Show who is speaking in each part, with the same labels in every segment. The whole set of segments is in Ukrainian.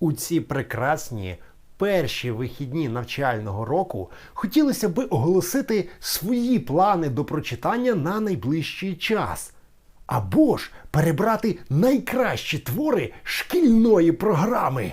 Speaker 1: У ці прекрасні перші вихідні навчального року хотілося би оголосити свої плани до прочитання на найближчий час. Або ж перебрати найкращі твори шкільної програми.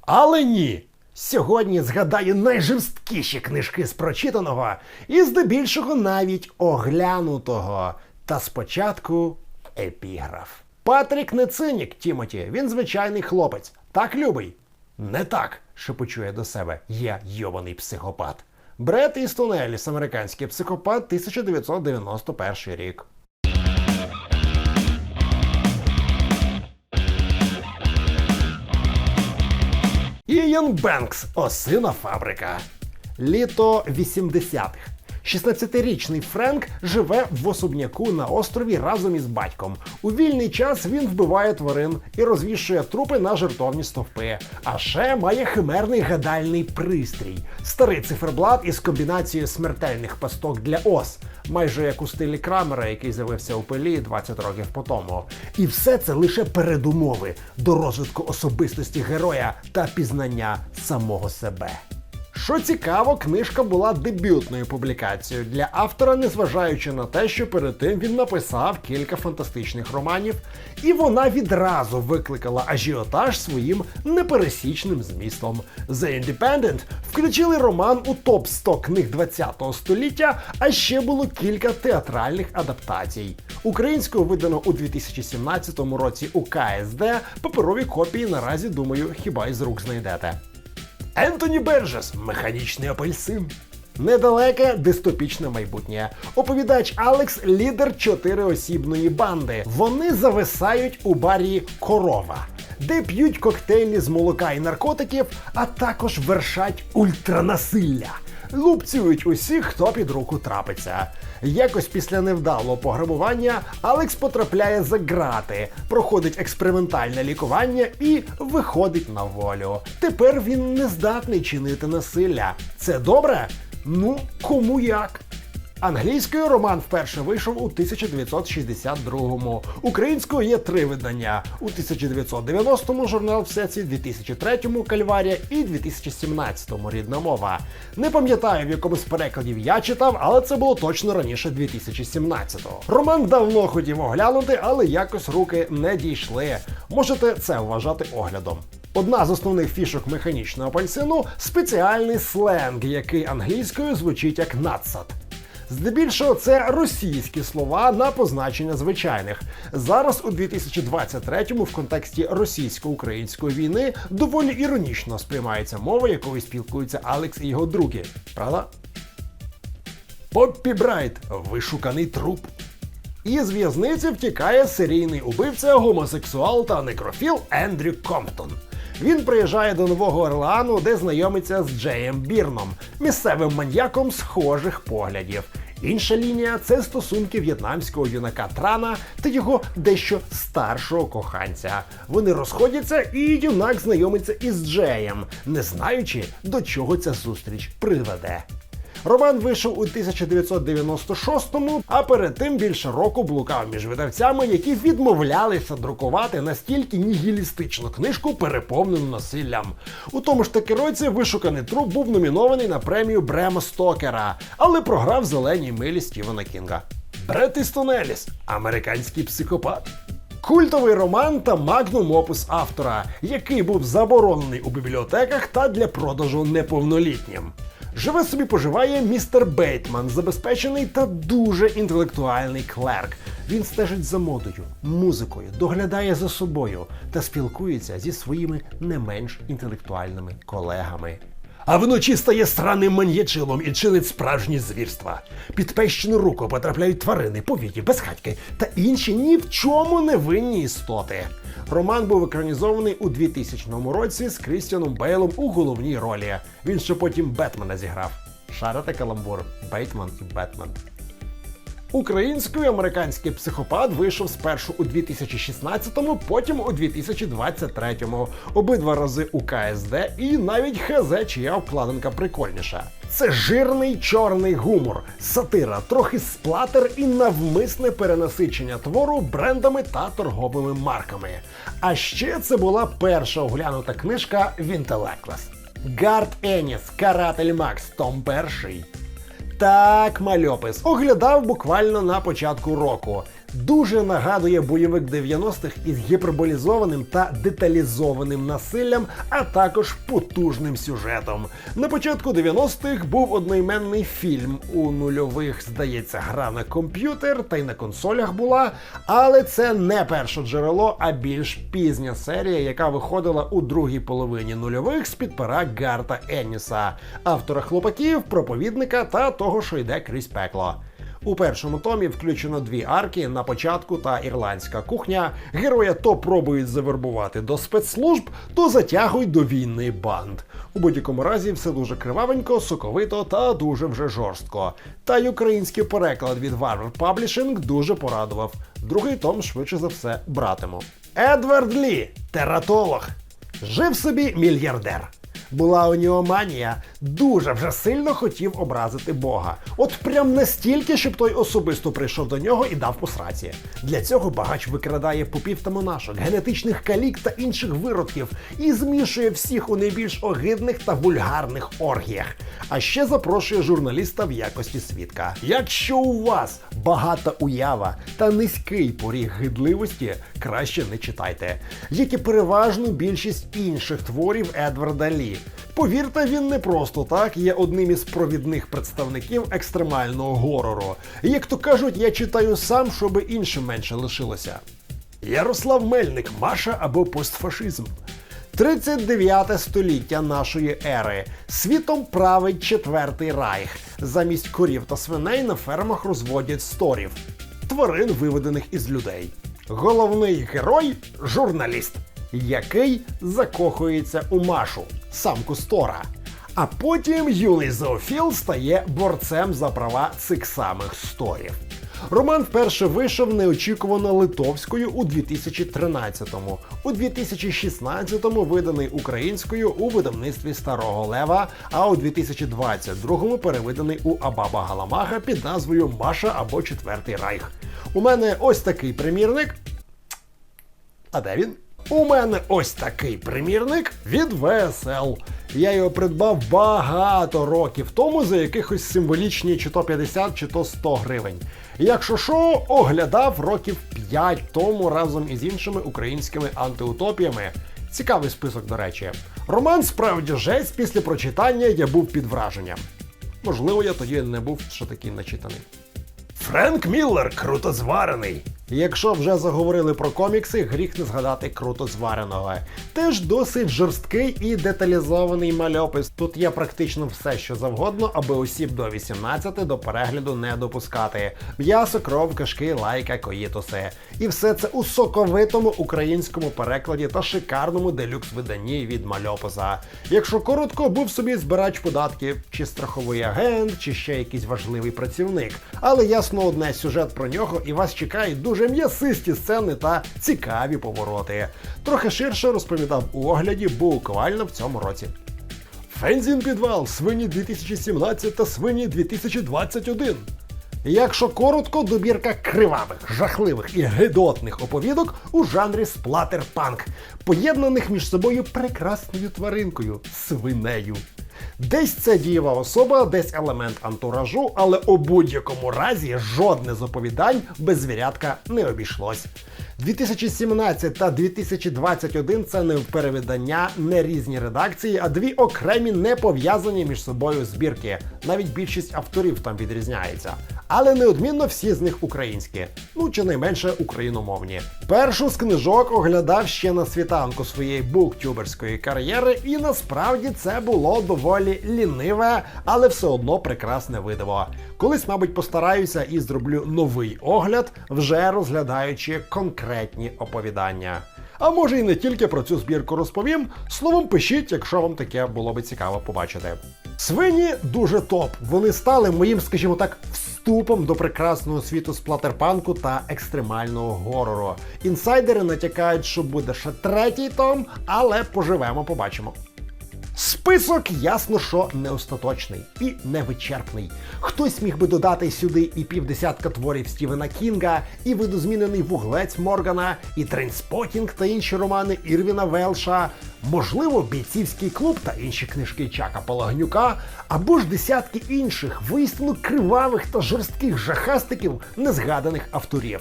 Speaker 1: Але ні. Сьогодні згадаю найжорсткіші книжки з прочитаного і здебільшого навіть оглянутого. Та спочатку епіграф. Патрік не цинік, Тімоті, він звичайний хлопець. Так любий. Не так, шепочу я до себе. Я йобаний психопат. Бред Істон Еліс, американський психопат, 1991 рік. Ієн Бенкс, осина фабрика. Літо 80-х. 16-річний Френк живе в особняку на острові разом із батьком. У вільний час він вбиває тварин і розвішує трупи на жертовні стовпи. А ще має химерний гадальний пристрій, старий циферблат із комбінацією смертельних пасток для ос, майже як у стилі Крамера, який з'явився у пилі 20 років по тому. І все це лише передумови до розвитку особистості героя та пізнання самого себе. Що цікаво, книжка була дебютною публікацією для автора, незважаючи на те, що перед тим він написав кілька фантастичних романів, і вона відразу викликала ажіотаж своїм непересічним змістом. The Independent включили роман у топ 100 книг 20-го століття, а ще було кілька театральних адаптацій. Українською видано у 2017 році у КСД. Паперові копії наразі думаю, хіба із рук знайдете. Ентоні Берджес механічний апельсин. Недалеке дистопічне майбутнє. Оповідач Алекс лідер чотириосібної банди. Вони зависають у барі Корова, де п'ють коктейлі з молока і наркотиків, а також вершать ультранасилля. Лупцюють усіх, хто під руку трапиться. Якось після невдалого пограбування Алекс потрапляє за грати, проходить експериментальне лікування і виходить на волю. Тепер він не здатний чинити насилля. Це добре? Ну, кому як. Англійською роман вперше вийшов у 1962-му. Українською є три видання: у 1990-му журнал Всеці, 2003-му Кальварія і 2017-му рідна мова. Не пам'ятаю, в якому з перекладів я читав, але це було точно раніше 2017-го. Роман давно хотів оглянути, але якось руки не дійшли. Можете це вважати оглядом. Одна з основних фішок механічного апельсину спеціальний сленг, який англійською звучить як надсад. Здебільшого це російські слова на позначення звичайних. Зараз у 2023-му в контексті російсько-української війни доволі іронічно сприймається мова, якою спілкуються Алекс і його други. Правда? Поппі Брайт вишуканий труп. Із в'язниці втікає серійний убивця, гомосексуал та некрофіл Ендрю Комптон. Він приїжджає до Нового Орлеану, де знайомиться з Джеєм Бірном, місцевим маньяком схожих поглядів. Інша лінія це стосунки в'єтнамського юнака Трана та його дещо старшого коханця. Вони розходяться, і юнак знайомиться із Джеєм, не знаючи, до чого ця зустріч приведе. Роман вийшов у 1996-му, а перед тим більше року блукав між видавцями, які відмовлялися друкувати настільки нігілістичну книжку, переповнену насиллям. У тому ж таки році вишуканий труп був номінований на премію Брема Стокера, але програв зеленій милі Стівена Кінга. Бред Істон Еліс – американський психопат. Культовий роман та магнум опус автора, який був заборонений у бібліотеках та для продажу неповнолітнім. Живе собі поживає містер Бейтман, забезпечений та дуже інтелектуальний клерк. Він стежить за модою, музикою, доглядає за собою та спілкується зі своїми не менш інтелектуальними колегами. А вночі стає странним маньячилом і чинить справжні звірства. Під пещену руку потрапляють тварини, повіті, безхатьки та інші ні в чому не винні істоти. Роман був екранізований у 2000 році з Крістіаном Бейлом у головній ролі. Він ще потім Бетмена зіграв. Шарите каламбур Бейтман і Бетмен. Українською американський психопат вийшов спершу у 2016-му, потім у 2023-му. Обидва рази у КСД і навіть ХЗ, чия обкладинка прикольніша. Це жирний чорний гумор, сатира, трохи сплатер і навмисне перенасичення твору брендами та торговими марками. А ще це була перша оглянута книжка в Інтелеклес. Гард Еніс, Каратель Макс, Том Перший. Так, мальопис оглядав буквально на початку року. Дуже нагадує бойовик 90-х із гіперболізованим та деталізованим насиллям, а також потужним сюжетом. На початку 90-х був одноіменний фільм. У нульових, здається, гра на комп'ютер та й на консолях була. Але це не перше джерело, а більш пізня серія, яка виходила у другій половині нульових з під пера Гарта Енніса, автора хлопаків, проповідника та того, що йде крізь пекло. У першому томі включено дві арки на початку та ірландська кухня. Героя то пробують завербувати до спецслужб, то затягують до війни банд. У будь-якому разі все дуже кривавенько, соковито та дуже вже жорстко. Та й український переклад від Warner Publishing дуже порадував. Другий том швидше за все братиму. Едвард Лі, тератолог, жив собі мільярдер. Була у нього манія, дуже вже сильно хотів образити Бога. От прям настільки, щоб той особисто прийшов до нього і дав посраці. Для цього багач викрадає попів та монашок, генетичних калік та інших виродків і змішує всіх у найбільш огидних та вульгарних оргіях. А ще запрошує журналіста в якості свідка. Якщо у вас багата уява та низький поріг гидливості, краще не читайте, як і переважну більшість інших творів Едварда Лі. Повірте, він не просто так є одним із провідних представників екстремального горору. Як то кажуть, я читаю сам, щоб іншим менше лишилося. Ярослав Мельник, Маша або постфашизм. 39 століття нашої ери. Світом править четвертий райх. Замість корів та свиней на фермах розводять сторів, тварин, виведених із людей. Головний герой журналіст, який закохується у Машу, самку Стора. А потім юний зоофіл стає борцем за права цих самих сторів. Роман вперше вийшов неочікувано литовською у 2013-му, у 2016-му виданий українською у видавництві Старого Лева, а у 2022-му перевиданий у Абаба Галамага під назвою Маша або Четвертий Райх. У мене ось такий примірник. А де він? У мене ось такий примірник від ВСЛ. Я його придбав багато років тому за якихось символічні чи то 50, чи то 100 гривень. Якщо що, оглядав років 5 тому разом із іншими українськими антиутопіями. Цікавий список, до речі. Роман справді жесть після прочитання я був під враженням. Можливо, я тоді не був ще такий начитаний. Френк Міллер круто зварений. Якщо вже заговорили про комікси, гріх не згадати круто звареного. Теж досить жорсткий і деталізований мальопис. Тут є практично все, що завгодно, аби осіб до 18 до перегляду не допускати. М'ясо, кров, кишки, лайка, коїтуси. І все це у соковитому українському перекладі та шикарному делюкс виданні від мальописа. Якщо коротко, був собі збирач податків, чи страховий агент, чи ще якийсь важливий працівник. Але ясно одне сюжет про нього, і вас чекають дуже м'ясисті сцени та цікаві повороти. Трохи ширше розповідав у огляді буквально в цьому році. Фензін підвал, свині 2017 та свині 2021. Якщо коротко, добірка кривавих, жахливих і гидотних оповідок у жанрі сплатер-панк, поєднаних між собою прекрасною тваринкою свинею. Десь це дієва особа, десь елемент антуражу, але у будь-якому разі жодне з оповідань без звірятка не обійшлось. 2017 та 2021 це не перевидання, не різні редакції, а дві окремі не пов'язані між собою збірки. Навіть більшість авторів там відрізняється. Але неодмінно всі з них українські, ну чи найменше україномовні. Першу з книжок оглядав ще на світанку своєї буктюберської кар'єри, і насправді це було доволі ліниве, але все одно прекрасне видиво. Колись, мабуть, постараюся і зроблю новий огляд, вже розглядаючи конкретні оповідання. А може і не тільки про цю збірку розповім. Словом, пишіть, якщо вам таке було би цікаво побачити. Свині дуже топ. Вони стали моїм, скажімо так, вступом до прекрасного світу сплатерпанку та екстремального горору. Інсайдери натякають, що буде ще третій том, але поживемо, побачимо. Список ясно, що не остаточний і невичерпний. Хтось міг би додати сюди і півдесятка творів Стівена Кінга, і видозмінений вуглець Моргана, і Трейнспотінг та інші романи Ірвіна Велша, можливо, бійцівський клуб та інші книжки Чака Палагнюка, або ж десятки інших воістину кривавих та жорстких жахастиків незгаданих авторів.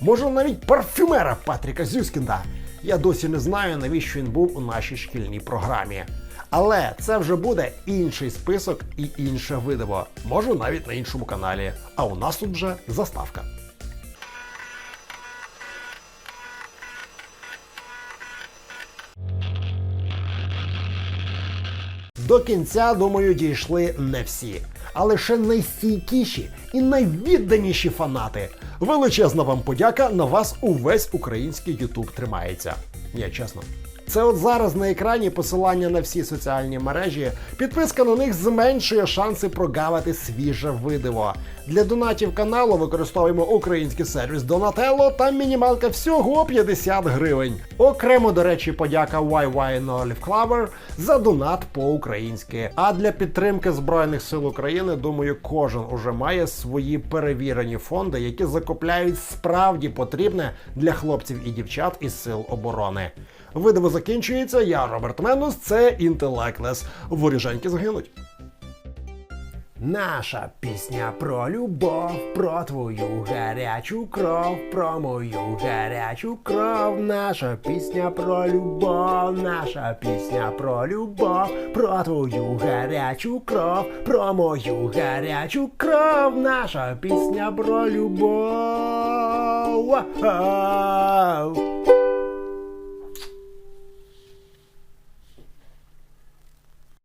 Speaker 1: Може, навіть парфюмера Патріка Зюскінда. Я досі не знаю, навіщо він був у нашій шкільній програмі. Але це вже буде інший список і інше видиво. Може навіть на іншому каналі. А у нас тут вже заставка. До кінця, думаю, дійшли не всі, а лише найстійкіші і найвідданіші фанати. Величезна вам подяка на вас увесь український Ютуб тримається. Ні, чесно. Це от зараз на екрані посилання на всі соціальні мережі. Підписка на них зменшує шанси прогавити свіже видиво. Для донатів каналу використовуємо український сервіс Donatello та мінімалка всього 50 гривень. Окремо, до речі, подяка YY Olive Clover за донат по-українськи. А для підтримки Збройних сил України, думаю, кожен уже має свої перевірені фонди, які закупляють справді потрібне для хлопців і дівчат із сил оборони. Видиво закінчується. Я Роберт Менус, це інтелектлес. Воріженьки згинуть. Наша пісня про любов, про твою гарячу кров, про мою гарячу кров. Наша пісня про любов, наша пісня про любов, про твою гарячу кров, про мою гарячу кров. Наша пісня про любов.